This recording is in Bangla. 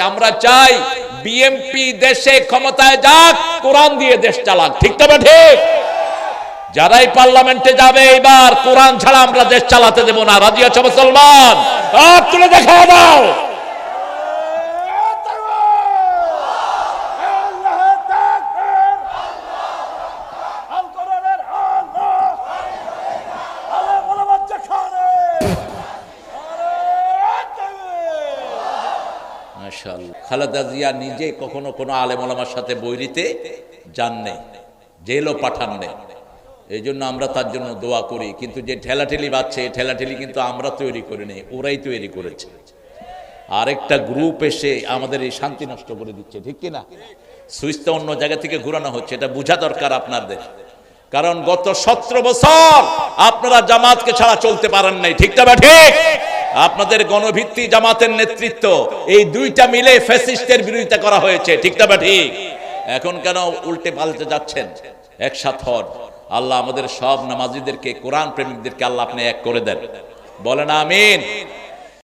আমরা চাই বিএমপি দেশে ক্ষমতায় যাক, কোরআন দিয়ে দেশ চালাক। ঠিক তবে ঠিক? যারাই পার্লামেন্টে যাবে এইবার, কোরআন ছাড়া আমরা দেশ চালাতে দেব না। রাজি আছে মুসলমান? দেখা দাও। খালেদা জিয়া নিজে কখনো কোনো আলেম ওলামার সাথে বৈরিতে যান নেই জেলও পাঠান নেই এই জন্য আমরা তার জন্য দোয়া করি। কিন্তু যে ঠেলাঠেলি বাচ্ছে ঠেলাঠেলি কিন্তু আমরা তৈরি করিনি ওরাই তৈরি করেছে। আরেকটা গ্রুপ এসে আমাদের এই শান্তি নষ্ট করে দিচ্ছে, ঠিক কি না সুইচটা অন্য জায়গা থেকে ঘুরানো হচ্ছে, এটা বোঝা দরকার আপনাদের। কারণ গত সতেরো বছর আপনারা জামাতকে ছাড়া চলতে পারেন নাই, ঠিক না বা ঠিক? আপনাদের গণভিত্তি জামাতের নেতৃত্ব, এই দুইটা মিলে ফ্যাসিস্টের বিরোধিতা করা হয়েছে, ঠিক না বা ঠিক? এখন কেন উল্টে পাল্টে যাচ্ছেন? একসাথ হন। আল্লাহ আমাদের সব নামাজিদেরকে, কোরআন প্রেমিকদেরকে আল্লাহ আপনি এক করে দেন। বলেন আমিন।